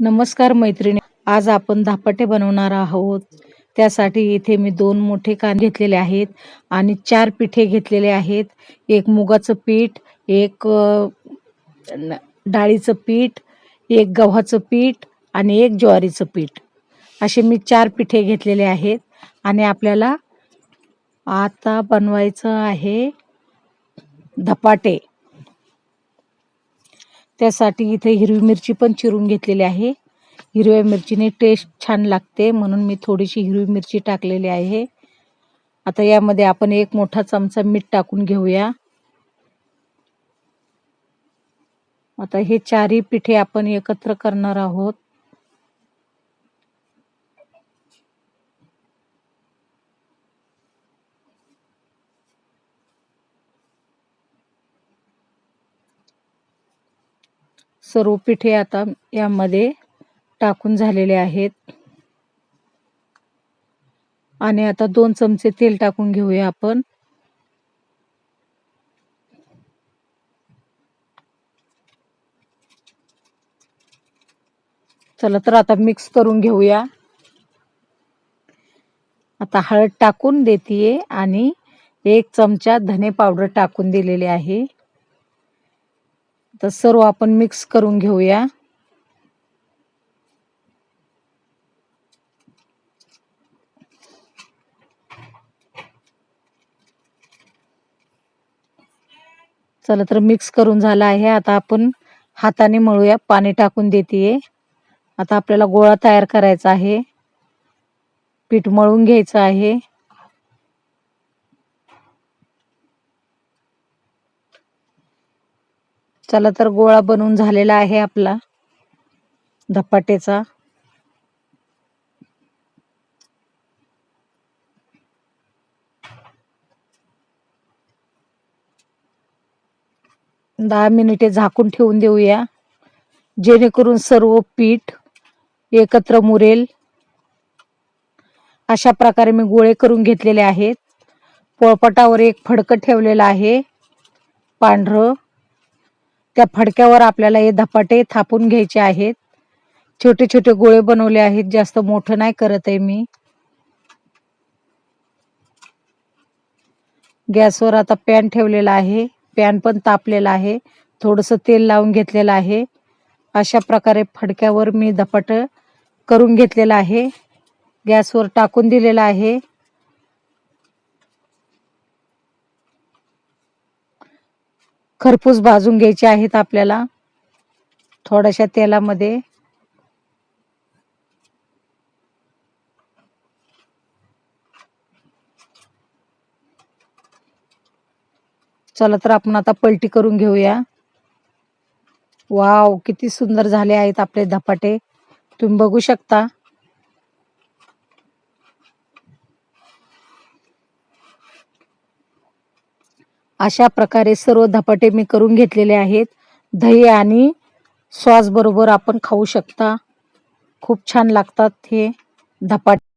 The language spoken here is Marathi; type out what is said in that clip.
नमस्कार मैत्रिणी. आज आपण धापाटे बनवणार आहोत. त्यासाठी इथे मी दोन मोठे कान घेतलेले आहेत आणि चार पिठे घेतलेले आहेत. एक मुगाचं पीठ एक न- डाळीचं पीठ एक गव्हाचं पीठ आणि एक ज्वारीचं पीठ. असे मी चार पिठे घेतलेले आहेत आणि आपल्याला आता बनवायचं आहे धपाटे. त्यासाठी इथे हिरवी मिरची पण चिरून घेतलेली आहे. हिरव्या मिरचीने टेस्ट छान लागते म्हणून मी थोडीशी हिरवी मिरची टाकलेली आहे. आता यामध्ये आपण एक मोठा चमचा मीठ टाकून घेऊया. आता हे चारही पिठे आपण एकत्र करणार आहोत. सर्व पिठे आता यामध्ये टाकून झालेले आहेत. आणि आता दोन चमचे तेल टाकून घेऊया आपण. चला तर आता मिक्स करून घेऊया. आता हळद टाकून देते आणि एक चमचा धने पावडर टाकून दिलेले आहे. तर सर्व आपण मिक्स करून घेऊया. चला तर मिक्स करून झाला आहे. आता आपण हाताने मळूया. पाणी टाकून देते आता आपल्याला गोळा तयार करायचा आहे. पीठ मळून घ्यायचं आहे. चला तर गोळा बनवून झालेला आहे आपला. धपाटेचा. दहा मिनिटे झाकून ठेवून देऊया. जेणेकरून सर्व पीठ एकत्र मुरेल. अशा प्रकारे मी गोळे करून घेतलेले आहेत. पोळपटावर एक फडकं ठेवलेलं आहे. पांढरं. त्या फडक्यावर आपल्याला हे धपाटे थापून घ्यायचे आहेत. छोटे छोटे गोळे बनवले आहेत. जास्त मोठं नाही करत आहे मी. गॅसवर आता पॅन ठेवलेला आहे. पॅन पण तापलेला आहे. थोडंसं तेल लावून घेतलेलं आहे. अशा प्रकारे फडक्यावर मी धपाट करून घेतलेलं आहे. गॅसवर टाकून दिलेला आहे. खरपूस भाजून घ्यायचे आहेत आपल्याला. थोड्याशा तेलामध्ये. चला तर आपण आता पलटी करून घेऊया. वाव किती सुंदर झाले आहेत आपले धपाटे. तुम्ही बघू शकता. अशा प्रकारे सर्व धपाटे मी करून घेतलेले आहेत. दही आणि सॉस बरोबर आपण खाऊ शकता. खूप छान लागतात हे धपाटे.